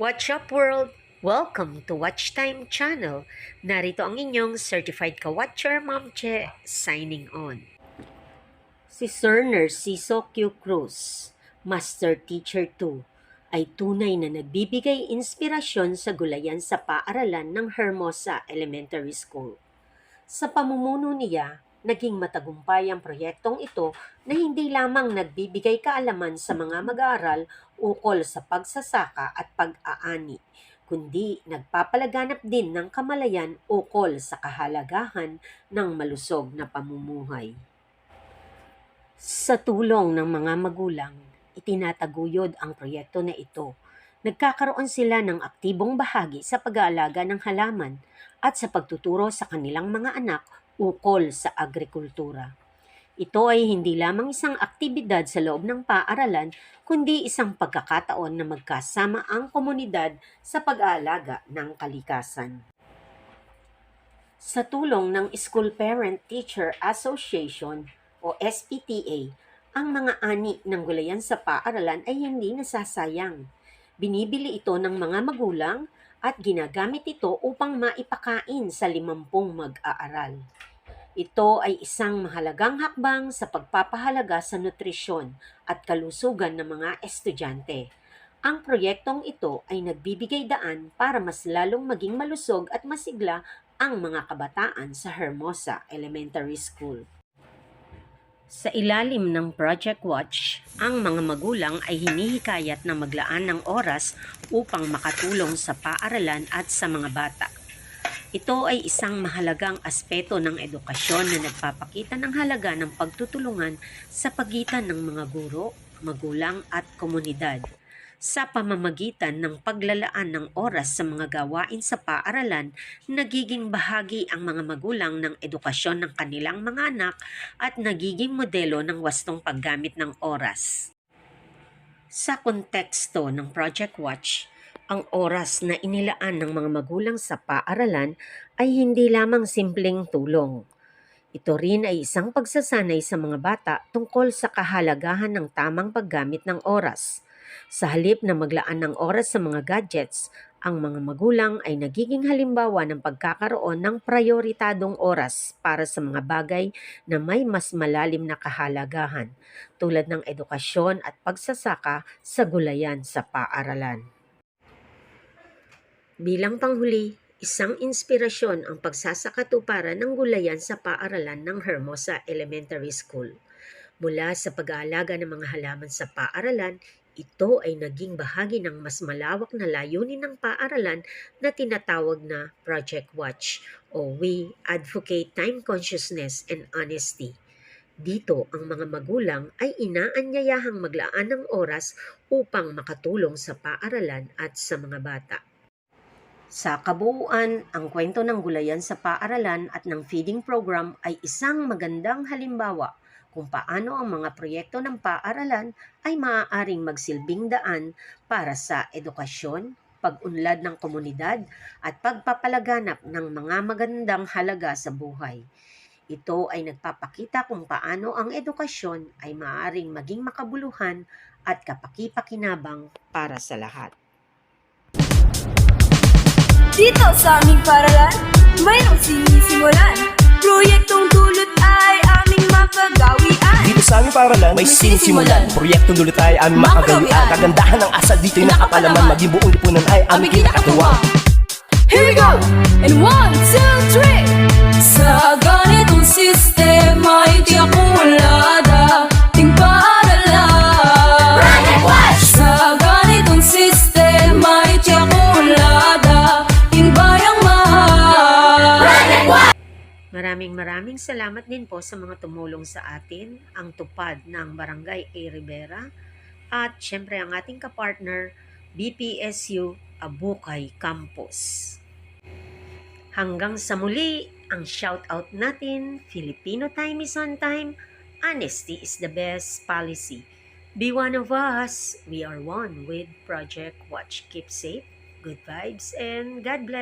Watch Up World! Welcome to Watch Time Channel. Narito ang inyong certified ka-watcher, Ma'am Che, signing on. Si Sir Narciso Q. Cruz, Master Teacher 2, ay tunay na nagbibigay inspirasyon sa gulayan sa paaralan ng Hermosa Elementary School. Sa pamumuno niya, naging matagumpay ang proyektong ito na hindi lamang nagbibigay kaalaman sa mga mag-aaral ukol sa pagsasaka at pag-aani, kundi nagpapalaganap din ng kamalayan ukol sa kahalagahan ng malusog na pamumuhay. Sa tulong ng mga magulang, itinataguyod ang proyekto na ito. Nagkakaroon sila ng aktibong bahagi sa pag-aalaga ng halaman at sa pagtuturo sa kanilang mga anak ukol sa agrikultura. Ito ay hindi lamang isang aktibidad sa loob ng paaralan, kundi isang pagkakataon na magkasama ang komunidad sa pag-aalaga ng kalikasan. Sa tulong ng School Parent Teacher Association o SPTA, ang mga ani ng gulayan sa paaralan ay hindi nasasayang. Binibili ito ng mga magulang at ginagamit ito upang maipakain sa limampung mag-aaral. Ito ay isang mahalagang hakbang sa pagpapahalaga sa nutrisyon at kalusugan ng mga estudyante. Ang proyektong ito ay nagbibigay daan para mas lalong maging malusog at masigla ang mga kabataan sa Hermosa Elementary School. Sa ilalim ng Project Watch, ang mga magulang ay hinihikayat na maglaan ng oras upang makatulong sa paaralan at sa mga bata. Ito ay isang mahalagang aspeto ng edukasyon na nagpapakita ng halaga ng pagtutulungan sa pagitan ng mga guro, magulang at komunidad sa pamamagitan ng paglalaan ng oras sa mga gawain sa paaralan, nagiging bahagi ang mga magulang ng edukasyon ng kanilang mga anak at nagiging modelo ng wastong paggamit ng oras. Sa konteksto ng Project Watch, ang oras na inilaan ng mga magulang sa paaralan ay hindi lamang simpleng tulong. Ito rin ay isang pagsasanay sa mga bata tungkol sa kahalagahan ng tamang paggamit ng oras. Sa halip na maglaan ng oras sa mga gadgets, ang mga magulang ay nagiging halimbawa ng pagkakaroon ng prioritadong oras para sa mga bagay na may mas malalim na kahalagahan, tulad ng edukasyon at pagsasaka sa gulayan sa paaralan. Bilang panghuli, isang inspirasyon ang pagsasakatuparan ng gulayan sa paaralan ng Hermosa Elementary School. Mula sa pag-aalaga ng mga halaman sa paaralan, ito ay naging bahagi ng mas malawak na layunin ng paaralan na tinatawag na Project Watch o We Advocate Time Consciousness and Honesty. Dito, ang mga magulang ay inaanyayahang maglaan ng oras upang makatulong sa paaralan at sa mga bata. Sa kabuuan, ang kwento ng gulayan sa paaralan at ng feeding program ay isang magandang halimbawa kung paano ang mga proyekto ng paaralan ay maaaring magsilbing daan para sa edukasyon, pag-unlad ng komunidad at pagpapalaganap ng mga magandang halaga sa buhay. Ito ay nagpapakita kung paano ang edukasyon ay maaaring maging makabuluhan at kapaki-pakinabang para sa lahat. Dito sa aming paralan, mayroong sinisimulan. Proyektong dulot ay aming makagawian. Dito sa aming paralan, may sinisimulan Proyektong dulit ay aming makagawian Makagawian. Kagandahan ng asal dito'y nakapalaman Maging buong lipunan ay aming kinakatuwa Here we go! And one, two, Maraming maraming salamat din po sa mga tumulong sa atin, ang tupad ng Barangay A. Rivera, at syempre ang ating kapartner, BPSU Abukay Campus. Hanggang sa muli, ang shoutout natin, Filipino time is on time, honesty is the best policy. Be one of us, we are one with Project Watch. Keep safe, good vibes, and God bless.